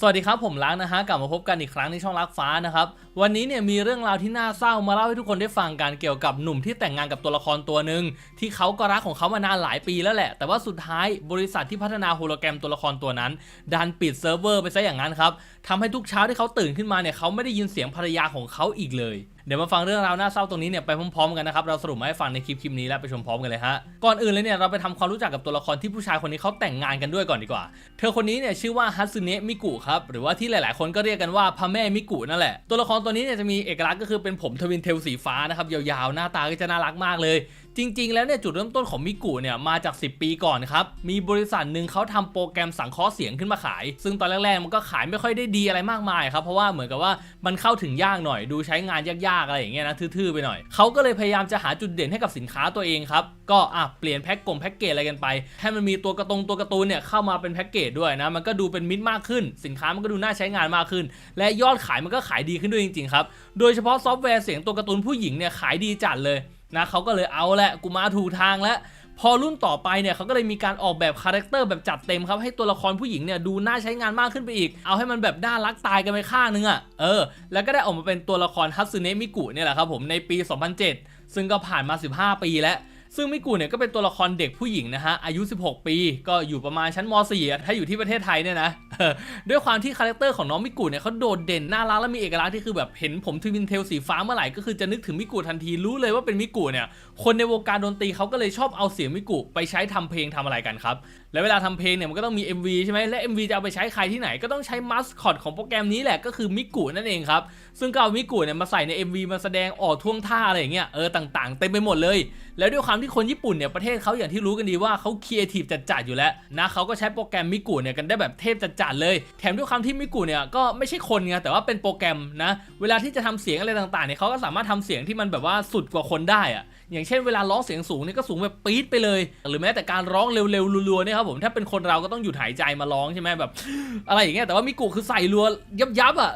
สวัสดีครับผมล้างนะฮะกลับมาพบกันอีกครั้งในช่องลักฟ้านะครับวันนี้เนี่ยมีเรื่องราวที่น่าเศร้ามาเล่าให้ทุกคนได้ฟังกันเกี่ยวกับหนุ่มที่แต่งงานกับตัวละครตัวหนึ่งที่เขาก็รักของเขามานานหลายปีแล้วแหละ แต่ว่าสุดท้ายบริษัทที่พัฒนาโฮโลแกรมตัวละครตัวนั้น ดันปิดเซิร์ฟเวอร์ไปซะอย่างนั้นครับทำให้ทุกเช้าที่เขาตื่นขึ้นมาเนี่ยเขาไม่ได้ยินเสียงภรรยาของเขาอีกเลย เดี๋ยวมาฟังเรื่องราวน่าเศร้าตรงนี้เนี่ยไปพร้อมๆกันนะครับเราสรุปมาให้ฟังในคลิปคลิปนี้แล้วไปชมพร้อมกันเลยฮะก่อนอื่นเลยเนี่ยเราไปทำความรู้จักกับตัวละครที่ผู้ชายคนนี้เขาแต่งงานกันด้วยก่อนดีกว่า เธอคนนี้เนี่ยชื่อว่าฮัตสึเนะมิกุครับหรือว่าที่หลาย ๆ คนก็เรียกกันว่าพระแม่มิกุนั่นแหละตัวละครตัวนี้เนี่ยจะมีเอกลักษณ์ก็คือเป็นผมทวินเทลสีฟ้านะครับยาวๆหน้าตาก็จะน่ารักมากเลย จริง ๆ แล้วเนี่ยจุดเริ่มต้นของมิกุเนี่ยมาจาก 10 ปีก่อนครับ มีบริษัทหนึ่งเขาทำโปรแกรมสังเคราะห์เสียงขึ้นมาขาย ซึ่งตอนแรกๆมันก็ขายไม่ค่อยได้ดีอะไรมากมายครับ เพราะว่าเหมือนกับว่ามันเข้าถึงยากหน่อย ดูใช้งานยากๆอะไรอย่างเงี้ยนะทื่อๆไปหน่อยเขาก็เลยพยายามจะหาจุดเด่นให้กับสินค้าตัวเองครับก็อะเปลี่ยนแพ็กกงแพ็กเกจอะไรกันไปให้มันมีตัวกระตรงตัวการ์ตูนเนี่ยเข้ามาเป็นแพ็กเกจด้วยนะมันก็ดูเป็นมิตรมากขึ้น สินค้ามันก็ดูน่าใช้งานมากขึ้น และยอดขายมันก็ขายดีขึ้นด้วยจริงๆครับโดยเฉพาะซอฟต์แวร์เสียงตัวการ์ตูนผู้หญิงเนี่ยขายดีจัดเลย นะเขาก็เลยเอาแหละกูมาถูกทางแล้วพอรุ่นต่อไปเนี่ยเขาก็เลยมีการออกแบบคาแรคเตอร์แบบจัดเต็มครับให้ตัวละครผู้หญิงเนี่ยดูน่าใช้งานมากขึ้นไปอีก เอาให้มันแบบน่ารักตายกันไปข้างนึงอะ่ะเออ แล้วก็ได้ออกมาเป็นตัวละครฮัตสึเนะมิกุเนี่ยแหละครับผมในปี 2007 ซึ่งก็ผ่านมา 15 ปีแล้ว ซึ่งมิกุเนี่ยก็เป็นตัวละครเด็กผู้หญิงนะฮะอายุ 16 ปี ก็อยู่ประมาณชั้นม .4 ถ้าอยู่ที่ประเทศไทยเนี่ยนะด้วยความที่คาแรคเตอร์ของน้องมิกุเนี่ยเขาโดดเด่นน่ารักและมีเอกลักษณ์ที่คือแบบเห็นผมทวินเทลสีฟ้าเมื่อไหร่ก็คือจะนึกถึงมิกุทันทีรู้เลยว่าเป็นมิกุเนี่ยคนในวงการดนตรีเขาก็เลยชอบเอาเสียงมิกุไปใช้ทำเพลงทำอะไรกันครับแล้วเวลาทำเพลงเนี่ยมันก็ต้องมี MV ใช่ไหมและ MV จะเอาไปใช้ใครที่ไหนก็ต้องใช้มัสคอตของโปรแกรมนี้แหละก็คือมิกุนั่นเองครับ ซึ่งก็เอามิกุเนี่ยมาใส่ใน MV มาแสดงออกท่วงท่าอะไรอย่างเงี้ยเออต่างๆเต็มไปหมดเลย แล้วด้วยความที่คนญี่ปุ่นเนี่ยประเทศเขาอย่างที่รู้กันดีว่าเขาครีเอทีฟจัดๆอยู่แล้วนะเขาก็ใช้โปรแกรมมิกุเนี่ยกันได้แบบเทพจัดๆเลย แถมด้วยความที่มิกุเนี่ยก็ไม่ใช่คนไงแต่ว่าเป็นโปรแกรมนะเวลาที่จะทำเสียงอะไรต่างๆเนี่ยเขาก็สามารถทำเสียงที่มันแบบว่าสุดกว่าคนได้อะ อย่างเช่นเวลาร้องเสียงสูงเนี่ยก็สูงแบบปี๊ดไปเลย หรือแม้แต่การร้องเร็วๆรัวๆเนี่ยครับผมถ้าเป็นคนเราก็ต้องหยุดหายใจมาร้องใช่ไหมแบบ อะไรอย่างเงี้ยแต่ว่ามิกุคือใส่รัวยับๆอะ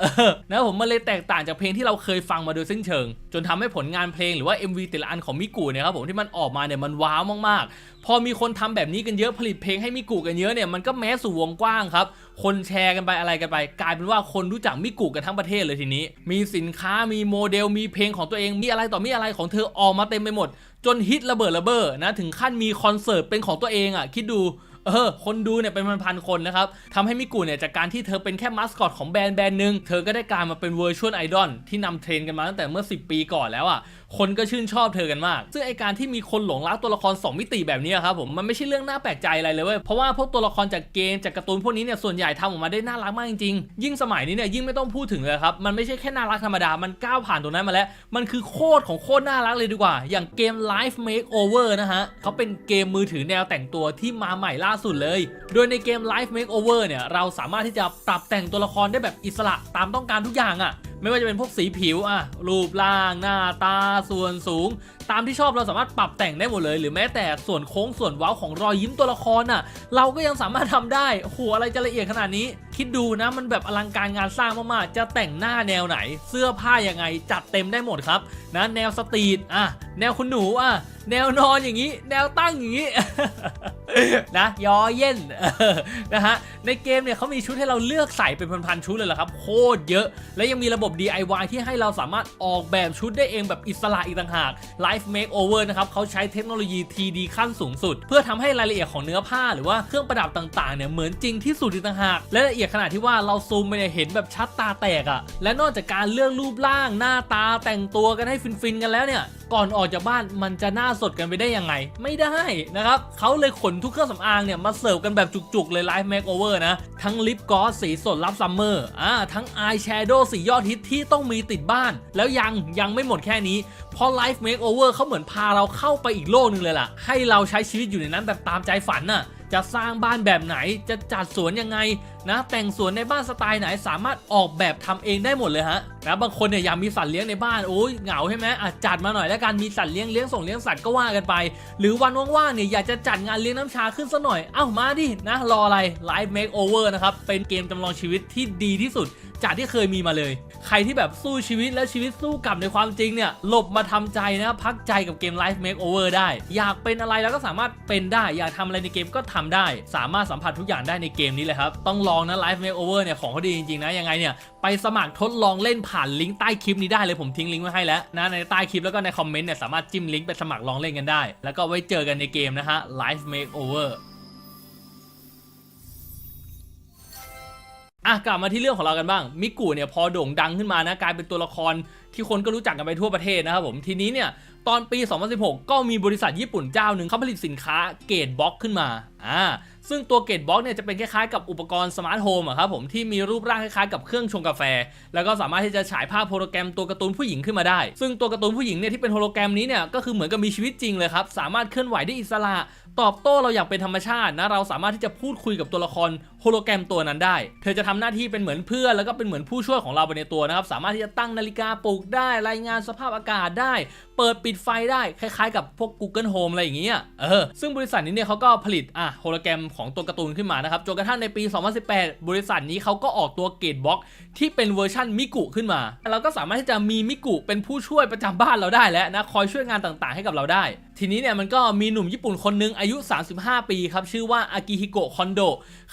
นะผมมันเลยแตกต่างจากเพลงที่เราเคยฟังมาโดยสิ้นเชิง จนทำให้ผลงานเพลงหรือว่า MV แต่ละอันของมิกุเนี่ยครับผมที่มันออกมาเนี่ยมันว้าวมากๆ พอมีคนทำแบบนี้กันเยอะผลิตเพลงให้มิกุกันเยอะเนี่ยมันก็แม้สู่วงกว้างครับ คนแชร์กันไปอะไรกันไป กลายเป็นว่าคนรู้จักมิกุกันทั้งประเทศเลยทีนี้ มีสินค้ามีโมเดลมีเพลงของตัวเองมีอะไรต่อมีอะไรของเธอออกมาเต็มไปหมด จนฮิตระเบิดระเบ้อนะถึงขั้นมีคอนเสิร์ตเป็นของตัวเองอะคิดดูเออ คนดูเนี่ยเป็นพันๆคนนะครับ ทำให้มิกุเนี่ยจากการที่เธอเป็นแค่มัสคอตของแบรนด์แบรนด์หนึ่ง เธอก็ได้กลายมาเป็นเวอร์ชวลไอดอลที่นำเทรนกันมาตั้งแต่เมื่อ 10 ปีก่อนแล้วอะ คนก็ชื่นชอบเธอกันมาก ซึ่งไอการที่มีคนหลงรักตัวละคร 2 มิติแบบนี้ครับผมมันไม่ใช่เรื่องน่าแปลกใจอะไรเลยเว้ยเพราะว่าพวกตัวละครจากเกมจากการ์ตูนพวกนี้เนี่ยส่วนใหญ่ทำออกมาได้น่ารักมากจริงๆยิ่งสมัยนี้เนี่ยยิ่งไม่ต้องพูดถึงเลยครับมันไม่ใช่แค่น่ารักธรรมดามันก้าวผ่านตรงนั้นมาแล้ว มันคือโคตรของโคตรน่ารักเลยดีกว่า อย่างเกม Life Makeover นะฮะเขาเป็นเกมมือถือแนวแต่งตัวที่มาใหม่ล่าสุดเลย โดยในเกม Life Makeover เนี่ยเราสามารถที่จะปรับแต่งตัวละครได้แบบอิสระตามต้องการทุกอย่างอะ่ะ ไม่ว่าจะเป็นพวกสีผิวอะรูปร่างหน้าตาส่วนสูง ตามที่ชอบเราสามารถปรับแต่งได้หมดเลย หรือแม้แต่ส่วนโค้งส่วนเว้าของรอยยิ้มตัวละครอะ เราก็ยังสามารถทำได้โอ้โหอะไรจะละเอียดขนาดนี้ คิดดูนะมันแบบอลังการงานสร้างมากๆจะแต่งหน้าแนวไหน เสื้อผ้ายังไงจัดเต็มได้หมดครับนะแนวสตรีทอะแนวคุณหนูอะแนวนอนอย่างนี้ แนวตั้งอย่างนี้ นะยอเย่นนะฮะในเกมเนี่ยเขามีชุดให้เราเลือกใส่เป็นพันๆชุดเลยเหรอครับโคตรเยอะ และยังมีระบบ DIY ที่ให้เราสามารถออกแบบชุดได้เองแบบอิสระอีกต่างหาก Life Makeover นะครับเขาใช้เทคโนโลยี 3D ขั้นสูงสุด เพื่อทำให้รายละเอียดของเนื้อผ้าหรือว่าเครื่องประดับต่างๆเนี่ยเหมือนจริงที่สุดอีกต่างหากและละเอียดขนาดที่ว่าเราซูมไปเนี่ยเห็นแบบชัดตาแตกอะ่ะและนอกจากการเลือกรูปร่างหน้าตาแต่งตัวกันให้ฟินๆกันแล้วเนี่ย ก่อนออกจากบ้านมันจะหน้าสดกันไปได้ยังไง ไม่ได้นะครับเขาเลยขนทุกเครื่องสำอางเนี่ยมาเสิร์ฟกันแบบจุกๆเลยไลฟ์แมคโอเวอร์นะ ทั้งลิปกอสสีสดรับซัมเมอร์อ่าทั้งอายแชโดว์สียอดฮิตที่ต้องมีติดบ้าน แล้วยังยังไม่หมดแค่นี้เพราะ Life Makeover เขาเหมือนพาเราเข้าไปอีกโลกหนึ่งเลยล่ะ ให้เราใช้ชีวิตอยู่ในนั้นแบบตามใจฝันน่ะ จะสร้างบ้านแบบไหนจะจัดสวนยังไงนะแต่งสวนในบ้านสไตล์ไหนสามารถออกแบบทำเองได้หมดเลยฮะนะบางคนเนี่ยอยากมีสัตว์เลี้ยงในบ้านโอ้ยเหงาใช่ไหมอะจัดมาหน่อยแล้วกันมีสัตว์เลี้ยงเลี้ยงส่งเลี้ยงสัตว์ก็ว่ากันไป หรือวันว่างๆเนี่ยอยากจะจัดงานเลี้ยงน้ำชาขึ้นสักหน่อย เอ้ามาดินะรออะไร Live Makeover นะครับเป็นเกมจำลองชีวิตที่ดีที่สุดจากที่เคยมีมาเลย ใครที่แบบสู้ชีวิตและชีวิตสู้กลับในความจริงเนี่ยหลบมาทำใจนะพักใจกับเกม Life Makeover ได้ อยากเป็นอะไรแล้วก็สามารถเป็นได้ อยากทำอะไรในเกมก็ทำได้ สามารถสัมผัสทุกอย่างได้ในเกมนี้เลยครับ ต้องลองนะ Life Makeover เนี่ยของเขาดีจริงๆนะยังไงเนี่ยไปสมัครทดลองเล่นผ่านลิงก์ใต้คลิปนี้ได้เลยผมทิ้งลิงก์ไว้ให้แล้วนะในใต้คลิปแล้วก็ในคอมเมนต์เนี่ยสามารถจิ้มลิงก์ไปสมัครลองเล่นกันได้ แล้วก็ไว้เจอกันในเกมนะฮะ Life Makeover อะกลับมาที่เรื่องของเรากันบ้าง มิกุเนี่ยพอโด่งดังขึ้นมานะกลายเป็นตัวละครที่คนก็รู้จักกันไปทั่วประเทศนะครับผมทีนี้เนี่ยตอนปี 2016 ก็มีบริษัทญี่ปุ่นเจ้าหนึ่งเขาผลิตสินค้าเกตบ็อกขึ้นมาอ่าซึ่งตัวเกตบ็อกเนี่ยจะเป็นคล้ายๆกับอุปกรณ์สมาร์ทโฮมอะครับผมที่มีรูปร่างคล้ายๆกับเครื่องชงกาแฟ แล้วก็สามารถที่จะฉายภาพโฮโลแกรมตัวการ์ตูนผู้หญิงขึ้นมาได้ ซึ่งตัวการ์ตูนผู้หญิงเนี่ยที่เป็นโฮโลแกรมนี้เนี่ยก็คือเหมือนกับมีชีวิตจริงเลยครับสามารถเคลื่อนไหวได้อิสระ ตอบโต้เราอย่างเป็นธรรมชาตินะเราสามารถที่จะพูดคุยกับตัวละครโฮโลแกรมตัวนั้นได้ เธอจะทำหน้าที่เป็นเหมือนเพื่อนแล้วก็เป็นเหมือนผู้ช่วยของเราไปในตัวนะครับสามารถที่จะตั้งนาฬิกาปลุกได้รายงานสภาพอากาศได้ ปิดปิดไฟได้คล้ายๆกับพวก Google Home อะไรอย่างเงี้ยเออซึ่งบริษัทนี้เนี่ยเขาก็ผลิตอะโฮโลแกรมของตัวการ์ตูนขึ้นมานะครับจนกระทั่งในปี 2018 บริษัทนี้เขาก็ออกตัวเกตบ็อกที่เป็นเวอร์ชั่นมิกุขึ้นมาเราก็สามารถที่จะมีมิกุเป็นผู้ช่วยประจำบ้านเราได้แล้วนะคอยช่วยงานต่างๆ ให้กับเราได้ ทีนี้เนี่ยมันก็มีหนุ่มญี่ปุ่นคนหนึงอายุ 35 ปีครับชื่อว่าอากิฮิโกะคอนโด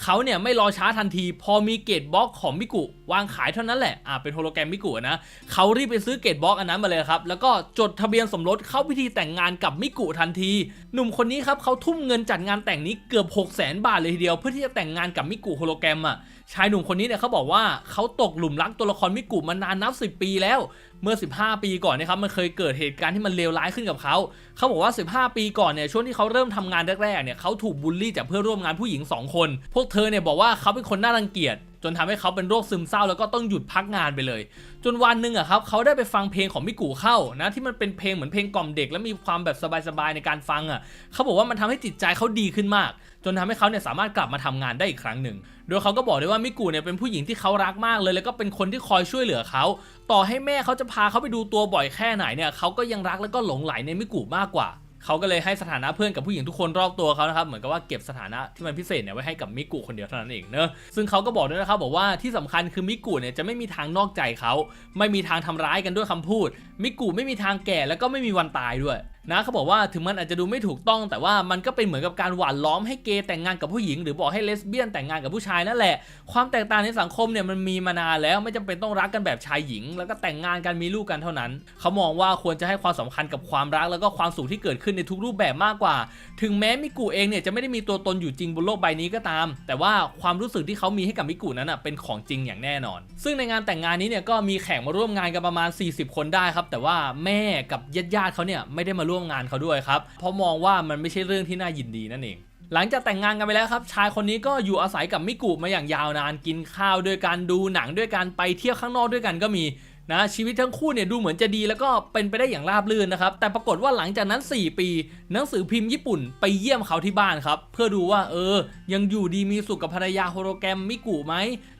เขาเนี่ยไม่รอช้าทันที พอมีเกตบ็อกของมิกุวางขายเท่านั้นแหละอ่าเป็นโฮโลแกรมมิกุนะเขารีบไปซื้อเกตบ็อกอันนั้นมาเลยครับแล้วก็จดทะเบียนสมรสเข้าพิธีแต่งงานกับมิกุทันที หนุ่มคนนี้ครับเขาทุ่มเงินจัดงานแต่งนี้เกือบ 6 0 0 0 0 0บาทเลยทีเดียวเพื่อที่จะแต่งงานกับมิกุโฮโลแกรมอะชายหนุ่มคนนี้เนี่ยเขาบอกว่าเขาตกหลุมรักตัวละครมิกุมานานนับ 10 ปีแล้วเมื่อ 15 ปีก่อนเนะครับมันเคยเกิดเหตุการณ์ที่มันเลวร้ายขึ้นกับเขาเขาบอกว่า 15 ปีก่อนเนี่ยช่วงที่เขาเริ่มทำงานแรกๆเนี่ยเขาถูกบูลลี่จากเพื่อนร่วมงานผู้หญิง 2 คน พวกเธอเนี่ยบอกว่าเขาเป็นคนน่ารังเกียจ จนทำให้เขาเป็นโรคซึมเศร้าแล้วก็ต้องหยุดพักงานไปเลย จนวันหนึ่งอะครับเขาได้ไปฟังเพลงของมิกูเข้านะที่มันเป็นเพลงเหมือนเพลงกล่อมเด็ก และมีความแบบสบายๆในการฟังอะเขาบอกว่ามันทำให้จิตใจเขาดีขึ้นมาก จนทำให้เขาเนี่ยสามารถกลับมาทำงานได้อีกครั้งหนึ่งโดยเขาก็บอกได้วยว่ามิกูเนี่ยเป็นผู้หญิงที่เขารักมากเลย แล้วก็เป็นคนที่คอยช่วยเหลือเขาต่อให้แม่เขาจะพาเขาไปดูตัวบ่อยแค่ไหนเนี่ยเขาก็ยังรักแล้วก็หลงไหลในมิกูมากกว่า เขาก็เลยให้สถานะเพื่อนกับผู้หญิงทุกคนรอบตัวเขานะครับเหมือนกับว่าเก็บสถานะที่มันพิเศษเนี่ยไว้ให้กับมิกุคนเดียวเท่านั้นเองเนอะซึ่งเขาก็บอกด้วยนะครับบอกว่าที่สำคัญคือมิกุเนี่ยจะไม่มีทางนอกใจเขาไม่มีทางทำร้ายกันด้วยคำพูด มิกุไม่มีทางแก่แล้วก็ไม่มีวันตายด้วยนะเขาบอกว่าถึงมันอาจจะดูไม่ถูกต้อง แต่ว่ามันก็เป็นเหมือนกับการหว่านล้อมให้เกย์แต่งงานกับผู้หญิง หรือบอกให้เลสเบี้ยนแต่งงานกับผู้ชายนั่นแหละความแตกต่างในสังคมเนี่ยมันมีมานานแล้วไม่จำเป็นต้องรักกันแบบชายหญิง แล้วก็แต่งงานกันมีลูกกันเท่านั้น เขามองว่าควรจะให้ความสำคัญกับความรักแล้วก็ความสุขที่เกิดขึ้นในทุกรูปแบบมากกว่า ถึงแม้มิกุเองเนี่ยจะไม่ได้มีตัวตนอยู่จริงบนโลกใบนี้ก็ตาม แต่ว่าความรู้สึกที่เขามีให้กับมิกุนั้นอะเป็นของจริงอย่างแน่นอน ซึ่งในงานแต่งงานนี้เนี่ยก็มีแขกมาร่วมงานกันประมาณ 40 คนได้ครับแต่ว่าแม่กับญาติๆเขาเนี่ยไม่ได้มาร่วมงานเขาด้วยครับ เพราะมองว่ามันไม่ใช่เรื่องที่น่ายินดีนั่นเองหลังจากแต่งงานกันไปแล้วครับ ชายคนนี้ก็อยู่อาศัยกับมิกุมาอย่างยาวนานกินข้าวด้วยกันดูหนังด้วยกันไปเที่ยวข้างนอกด้วยกันก็มี นะชีวิตทั้งคู่เนี่ยดูเหมือนจะดีแล้วก็เป็นไปได้อย่างราบรื่นนะครับ แต่ปรากฏว่าหลังจากนั้น 4 ปี หนังสือพิมพ์ญี่ปุ่นไปเยี่ยมเขาที่บ้านครับ เพื่อดูว่าเออ ยังอยู่ดีมีสุขกับภรรยาโฮโลแกรมมิกุไหม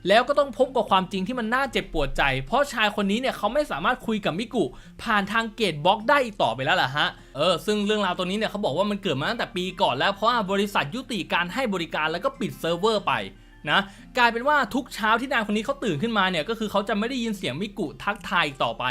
แล้วก็ต้องพบกับความจริงที่มันน่าเจ็บปวดใจ เพราะชายคนนี้เนี่ยเขาไม่สามารถคุยกับมิกุ ผ่านทางเกตบล็อกได้อีกต่อไปแล้วล่ะฮะเออซึ่งเรื่องราวตัวนี้เนี่ยเขาบอกว่ามันเกิดมาตั้งแต่ปีก่อนแล้วเพราะว่าบริษัทยุติการให้บริการแล้วก็ปิดเซิร์ฟเวอร์ไป นะกลายเป็นว่าทุกเช้าที่นางคนนี้เขาตื่นขึ้นมาเนี่ยก็คือเขาจะไม่ได้ยินเสียงมิกุทักทายอีกต่อไป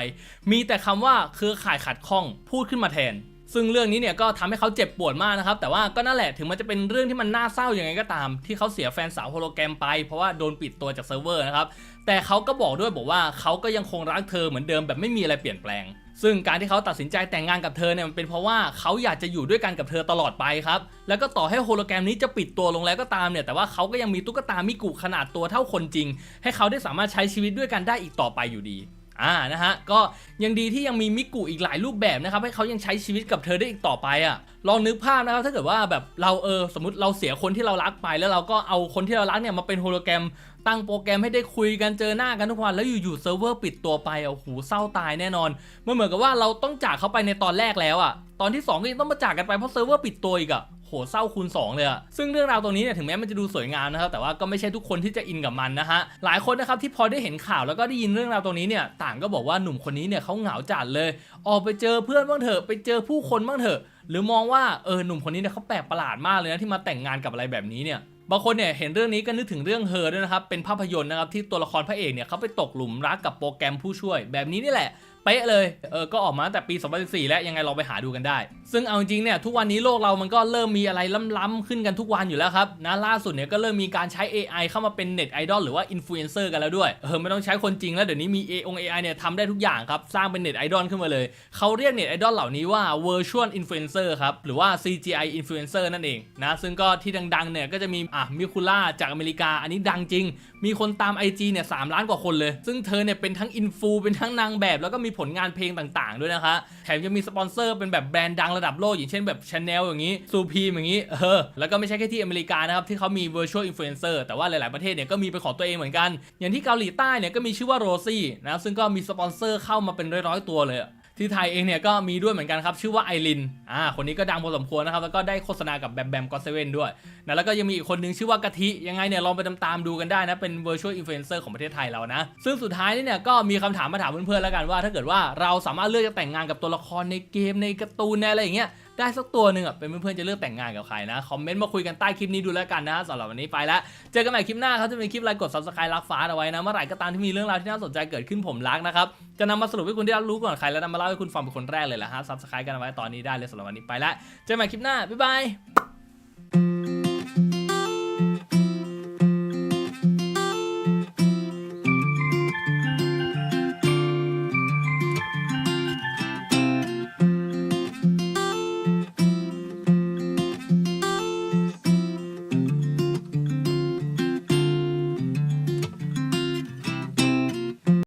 มีแต่คำว่าเครือข่ายขัดข้องพูดขึ้นมาแทน ซึ่งเรื่องนี้เนี่ยก็ทำให้เขาเจ็บปวดมากนะครับ แต่ว่าก็นั่นแหละถึงมันจะเป็นเรื่องที่มันน่าเศร้าอย่างไงก็ตาม ที่เขาเสียแฟนสาวโฮโลแกรมไปเพราะว่าโดนปิดตัวจากเซิร์ฟเวอร์นะครับแต่เขาก็บอกด้วยบอกว่าเขาก็ยังคงรักเธอเหมือนเดิมแบบไม่มีอะไรเปลี่ยนแปลง ซึ่งการที่เขาตัดสินใจแต่งงานกับเธอเนี่ยมันเป็นเพราะว่าเขาอยากจะอยู่ด้วยกันกับเธอตลอดไปครับแล้วก็ต่อให้โฮโลแกรมนี้จะปิดตัวลงแล้วก็ตามเนี่ยแต่ว่าเขาก็ยังมีตุ๊กตามิกุขนาดตัวเท่าคนจริง ให้เขาได้สามารถใช้ชีวิตด้วยกันได้อีกต่อไปอยู่ดีอ่านะฮะก็ยังดีที่ยังมีมิกุอีกหลายรูปแบบนะครับให้เขายังใช้ชีวิตกับเธอได้อีกต่อไปอะลองนึกภาพนะครับถ้าเกิดว่าแบบเราเออสมมติเราเสียคนที่เรารักไปแล้วเราก็เอาคนที่เรารักเนี่ยมาเป็นโฮโลแกรม ตั้งโปรแกรมให้ได้คุยกันเจอหน้ากันทุกวัน แล้วอยู่ๆเซิร์ฟเวอร์ปิดตัวไปโอ้โหเศร้าตายแน่นอนมันเหมือนกับว่าเราต้องจากเขาไปในตอนแรกแล้วอะตอนที่ 2 ก็ยังต้องมาจากกันไปเพราะเซิร์ฟเวอร์ปิดตัวอีกอะโหเศร้าคูณ2เลยอะซึ่งเรื่องราวตรงนี้เนี่ยถึงแม้มันจะดูสวยงามนะครับ แต่ว่าก็ไม่ใช่ทุกคนที่จะอินกับมันนะฮะ หลายคนนะครับที่พอได้เห็นข่าวแล้วก็ได้ยินเรื่องราวตรงนี้เนี่ย ต่างก็บอกว่าหนุ่มคนนี้เนี่ยเขาเหงาจัดเลย ออกไปเจอเพื่อนบ้างเถอะ ไปเจอผู้คนบ้างเถอะ หรือมองว่าเออหนุ่มคนนี้เนี่ยเขาแปลกประหลาดมากเลยนะที่มาแต่งงานกับอะไรแบบนี้เนี่ย บางคนเนี่ยเห็นเรื่องนี้ก็นึกถึงเรื่องเฮอด้วยนะครับ เป็นภาพยนตร์นะครับที่ตัวละครพระเอกเนี่ยเขาไปตกหลุมรักกับโปรแกรมผู้ช่วย แบบนี้นี่แหละเป๊ะเลย เออ ก็ออกมาตั้งแต่ปี 2014 แล้วยังไงลองไปหาดูกันได้ ซึ่งเอาจริงเนี่ย ทุกวันนี้โลกเรามันก็เริ่มมีอะไรล้ำๆขึ้นกันทุกวันอยู่แล้วครับ นะล่าสุดเนี่ยก็เริ่มมีการใช้ AI เข้ามาเป็นเน็ตไอดอลหรือว่าอินฟลูเอนเซอร์กันแล้วด้วย เออ ไม่ต้องใช้คนจริงแล้วเดี๋ยวนี้มี A อง AI เนี่ยทำได้ทุกอย่างครับ สร้างเป็นเน็ตไอดอลขึ้นมาเลย เขาเรียกเน็ตไอดอลเหล่านี้ว่า virtual influencer ครับ หรือว่า CGI influencer นั่นเองนะ ซึ่งก็ที่ดังๆเนี่ยก็จะมี อะ มิคุล่าจากอเมริกา อันนี้ดังจริง มีคนตาม IG เนี่ยสล้านกว่าคนเลย ซึ่งเธอเนี่ยเป็นทั้งอินฟูเป็นทั้งนางแบบแล้วก็มีผลงานเพลงต่างๆ ด้วยนะคะแถมยังมีสปอนเซอร์เป็นแบบแบรนด์ดังระดับโลกอย่างเช่นแบบ Chanel อย่างนี้ซูพีมอย่างนี้เออแล้วก็ไม่ใช่แค่ที่อเมริกานะครับที่เขามี virtual influencer แต่ว่าหลายๆประเทศเนี่ยก็มีเป็นของตัวเองเหมือนกัน อย่างที่เกาหลีใต้เนี่ยก็มีชื่อว่าโรซี่นะซึ่งก็มีสปอนเซอร์เข้ามาเป็นร้อยๆตัวเลย ที่ไทยเองเนี่ยก็มีด้วยเหมือนกันครับ ชื่อว่าไอรินอ่าคนนี้ก็ดังพอสมควรนะครับ แล้วก็ได้โฆษณากับแบมแบมก็เซเว่นด้วยนะแล้วก็ยังมีอีกคนนึงชื่อว่ากะทิ ยังไงเนี่ยลองไปตามๆดูกันได้นะ เป็น virtual influencer ของประเทศไทยเรานะ ซึ่งสุดท้ายนี่เนี่ยก็มีคำถามมาถามเพื่อนๆแล้วกันว่า ถ้าเกิดว่าเราสามารถเลือกจะแต่งงานกับตัวละครในเกมในการ์ตูนในอะไรอย่างเงี้ย ได้สักตัวหนึ่งอะเป็นเพื่อนๆจะเลือกแต่งงานกับใครนะคอมเมนต์มาคุยกันใต้คลิปนี้ดูแล้วกันนะสำหรับวันนี้ไปแล้วเจอกันใหม่คลิปหน้าครับจะมีคลิปอะไรกด subscribe รักฟ้าเอาไว้นะเมื่อไหร่ก็ตามที่มีเรื่องราวที่น่าสนใจเกิดขึ้นผมรักนะครับจะนำมาสรุปให้คุณได้รับรู้ก่อนใครแล้วนำมาเล่าให้คุณฟังเป็นคนแรกเลยแหละฮะ subscribe กันเอาไว้ตอนนี้ได้เลยสำหรับวันนี้ไปแล้วเจอกันใหม่คลิปหน้าบ๊ายบาย